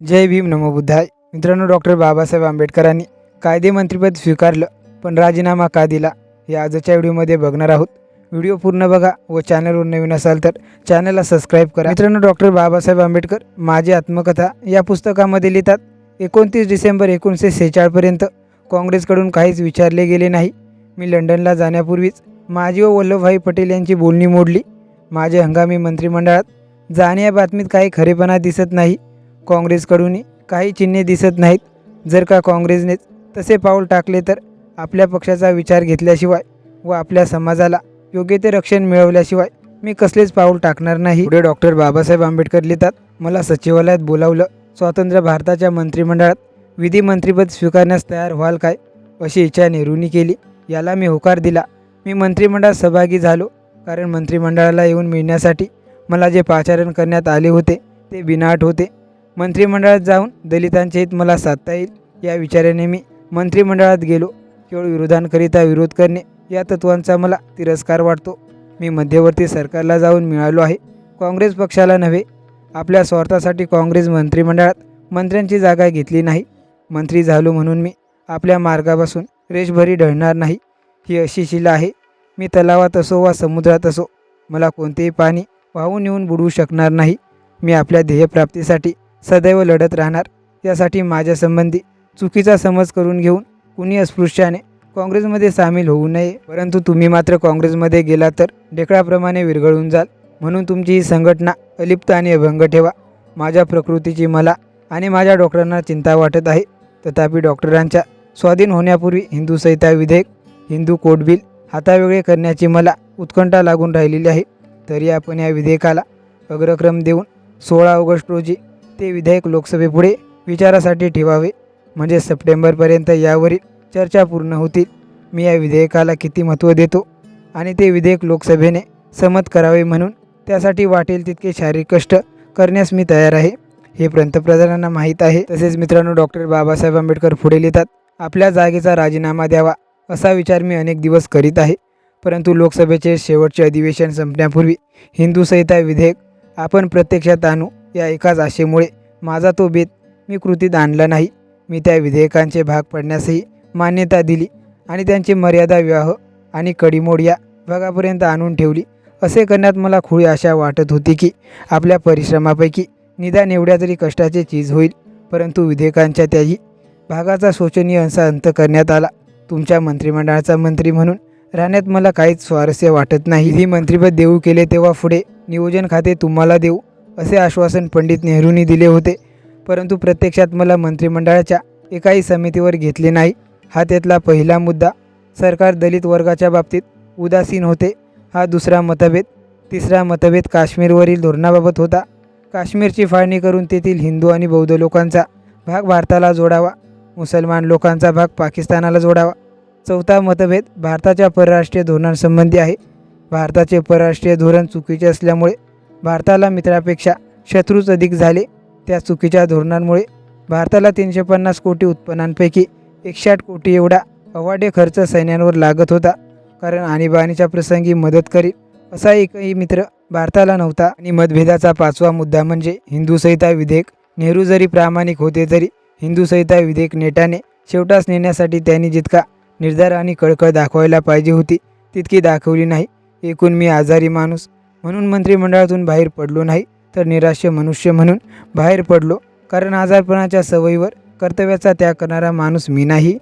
जय भीम नमो बुद्धाय. मित्रांनो डॉक्टर बाबासाहेब आंबेडकरांनी कायदे मंत्रीपद स्वीकारलं पण राजीनामा का दिला हे आजच्या व्हिडिओमध्ये बघणार आहोत. व्हिडिओ पूर्ण बघा व चॅनलवर नवीन असाल तर चॅनलला सबस्क्राईब करा. मित्रांनो डॉक्टर बाबासाहेब आंबेडकर माझी आत्मकथा या पुस्तकामध्ये लिहितात एकोणतीस डिसेंबर एकोणीसशे सेहेचाळपर्यंत काँग्रेसकडून काहीच विचारले गेले नाही. मी लंडनला जाण्यापूर्वीच माझी व वल्लभभाई पटेल यांची बोलणी मोडली. माझ्या हंगामी मंत्रिमंडळात जाण्या बातमीत काही खरेपणा दिसत नाही. काँग्रेसकडूनही काही चिन्हे दिसत नाहीत. जर का काँग्रेसनेच तसे पाऊल टाकले तर आपल्या पक्षाचा विचार घेतल्याशिवाय व आपल्या समाजाला योग्य ते रक्षण मिळवल्याशिवाय मी कसलेच पाऊल टाकणार नाही. पुढे डॉक्टर बाबासाहेब आंबेडकर लिहितात मला सचिवालयात बोलावलं स्वातंत्र्य भारताच्या मंत्रिमंडळात विधीमंत्रिपद स्वीकारण्यास तयार व्हाल काय? अशी इच्छा नेहरूंनी केली. याला मी होकार दिला. मी मंत्रिमंडळात सहभागी झालो कारण मंत्रिमंडळाला येऊन मिळण्यासाठी मला जे पाचारण करण्यात आले होते ते बिनाट होते. मंत्रिमंडळात जाऊन दलितांचे हित मला साधता येईल या विचाराने मी मंत्रिमंडळात गेलो. केवळ विरोधांकरिता विरोध करणे या तत्वांचा मला तिरस्कार वाटतो. मी मध्यवर्ती सरकारला जाऊन मिळालो आहे. काँग्रेस पक्षाला नव्हे आपल्या स्वार्थासाठी काँग्रेस मंत्रिमंडळात मंत्र्यांची जागा घेतली नाही. मंत्री झालो म्हणून मी आपल्या मार्गापासून रेषभरी ढळणार नाही. ही अशी शिला आहे. मी तलावात असो वा समुद्रात असो मला कोणतेही पाणी वाहून येऊन बुडवू शकणार नाही. मी आपल्या ध्येयप्राप्तीसाठी सदैव लढत राहणार. यासाठी माझ्यासंबंधी चुकीचा समज करून घेऊन कुणी अस्पृश्याने काँग्रेसमध्ये सामील होऊ नये परंतु तुम्ही मात्र काँग्रेसमध्ये गेला तर ढेकळाप्रमाणे विरघळून जाल. म्हणून तुमची ही संघटना अलिप्त आणि अभंग ठेवा. माझ्या प्रकृतीची मला आणि माझ्या डॉक्टरांना चिंता वाटत आहे. तथापि डॉक्टरांच्या स्वाधीन होण्यापूर्वी हिंदू संहिता विधेयक हिंदू कोड बिल हातावेगळे करण्याची मला उत्कंठा लागून राहिलेली आहे. तरी आपण या विधेयकाला अग्रक्रम देऊन सोळा ऑगस्ट रोजी ते विधेयक लोकसभेपुढे विचारासाठी ठेवावे. म्हणजे सप्टेंबरपर्यंत यावरील चर्चा पूर्ण होतील. मी या विधेयकाला किती महत्त्व देतो आणि ते विधेयक लोकसभेने संमत करावे म्हणून त्यासाठी वाटेल तितके शारीरिक कष्ट करण्यास मी तयार आहे. हे पंतप्रधानांना माहीत आहे. तसेच मित्रांनो डॉक्टर बाबासाहेब आंबेडकर पुढे लिहितात आपल्या जागेचा राजीनामा द्यावा असा विचार मी अनेक दिवस करीत आहे. परंतु लोकसभेचे शेवटचे अधिवेशन संपण्यापूर्वी हिंदू संहिता विधेयक आपण प्रत्यक्षात आणू या एकाच आशेमुळे माझा तो बेत मी कृतीत आणला नाही. मी त्या विधेयकांचे भाग पडण्यासही मान्यता दिली आणि त्यांची मर्यादा विवाह आणि कडीमोड या भागापर्यंत आणून ठेवली. असे करण्यात मला खुळी आशा वाटत होती की आपल्या परिश्रमापैकी निदान एवढ्या तरी कष्टाचे चीज होईल. परंतु विधेयकांच्या त्याही भागाचा शोचनीय अंश अंत करण्यात आला. तुमच्या मंत्रिमंडळाचा मंत्री म्हणून राहण्यात मला काहीच स्वारस्य वाटत नाही. ही मंत्रिपद देऊ केले तेव्हा पुढे नियोजन खाते तुम्हाला देऊ. असे आश्वासन पंडित नेहरूंनी दिले होते. परंतु प्रत्यक्षात मला मंत्रिमंडळाच्या एकाही समितीवर घेतले नाही. हा त्यातला पहिला मुद्दा. सरकार दलित वर्गाच्या बाबतीत उदासीन होते. हा दुसरा मतभेद. तिसरा मतभेद काश्मीरवरील धोरणाबाबत होता. काश्मीरची फाळणी करून तेथील हिंदू आणि बौद्ध लोकांचा भाग भारताला जोडावा. मुसलमान लोकांचा भाग पाकिस्तानाला जोडावा. चौथा मतभेद भारताच्या परराष्ट्रीय धोरणांसंबंधी आहे. भारताचे परराष्ट्रीय धोरण चुकीचे असल्यामुळे भारताला मित्रापेक्षा शत्रूच अधिक झाले त्या चुकीच्या धोरणांमुळे. भारताला तीनशे पन्नास कोटी उत्पन्नांपैकी एकशे आठ कोटी एवढा अवाढ्य खर्च सैन्यांवर लागत होता. कारण आणीबाणीच्या प्रसंगी मदत करील असा एकही मित्र भारताला नव्हता. आणि मतभेदाचा पाचवा मुद्दा म्हणजे हिंदू संहिता विधेयक. नेहरू जरी प्रामाणिक होते तरी हिंदू संहिता विधेयक नेटाने शेवटास नेण्यासाठी त्यांनी जितका निर्धार आणि कळकळ दाखवायला पाहिजे होती तितकी दाखवली नाही. एकूण मी आजारी माणूस म्हणून मंत्रिमंडळातून बाहेर पडलो नाही तर निराश्य मनुष्य म्हणून बाहेर पडलो. कारण आजारपणाच्या सवयीवर कर्तव्याचा त्याग करणारा माणूस मी नाही.